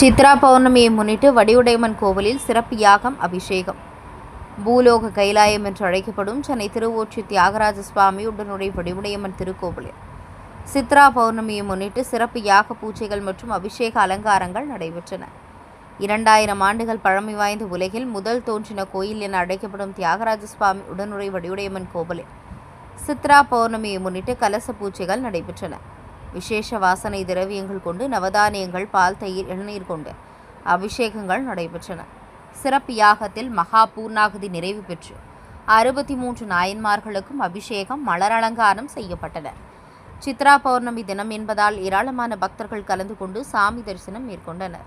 சித்ரா பௌர்ணமியை முன்னிட்டு வடிவுடையம்மன் கோவிலில் சிறப்பு யாகம் அபிஷேகம். பூலோக கைலாயம் என்று அழைக்கப்படும் சென்னை திருவொற்றி தியாகராஜ சுவாமி உடனுடைய வடிவுடையம்மன் திருக்கோவிலில். சித்ரா பௌர்ணமியை முன்னிட்டு சிறப்பு யாக பூஜைகள் மற்றும் அபிஷேக அலங்காரங்கள் நடைபெற்றன. இரண்டாயிரம் ஆண்டுகள் பழமை வாய்ந்த உலகில் முதல் தோன்றின கோயில் என அழைக்கப்படும் தியாகராஜ சுவாமி உடனுடைய வடிவுடையம்மன் கோவிலில் சித்ரா பௌர்ணமியை முன்னிட்டு கலச பூஜைகள் நடைபெற்றன. விசேஷ வாசனை திரவியங்கள் கொண்டு நவதானியங்கள் பால் தயிர் இளநீர் கொண்டு அபிஷேகங்கள் நடைபெற்றன. சிறப்பு யாகத்தில் மகா பூர்ணாகதி நிறைவு பெற்று அறுபத்தி மூன்று நாயன்மார்களுக்கும் அபிஷேகம் மலர் அலங்காரம் செய்யப்பட்டன சித்ரா பௌர்ணமி தினம் என்பதால் ஏராளமான பக்தர்கள் கலந்து கொண்டு சாமி தரிசனம் மேற்கொண்டனர்.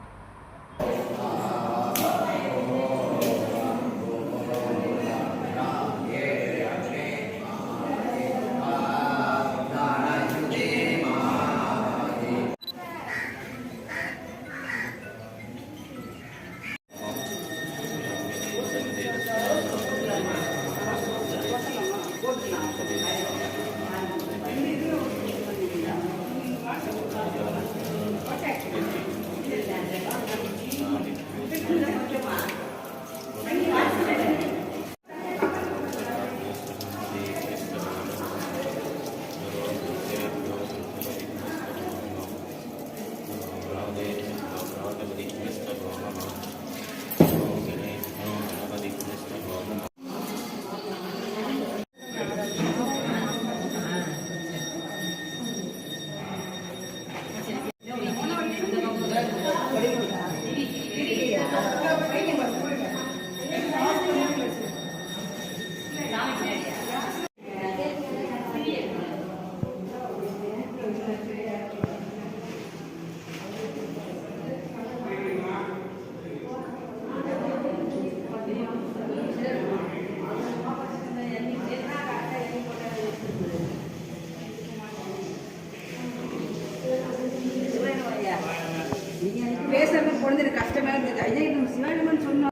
பேசுறது பொழுது கஷ்டமா இருந்தது. ஐயா நம்ம சிவாயிடமன் சொன்னோம்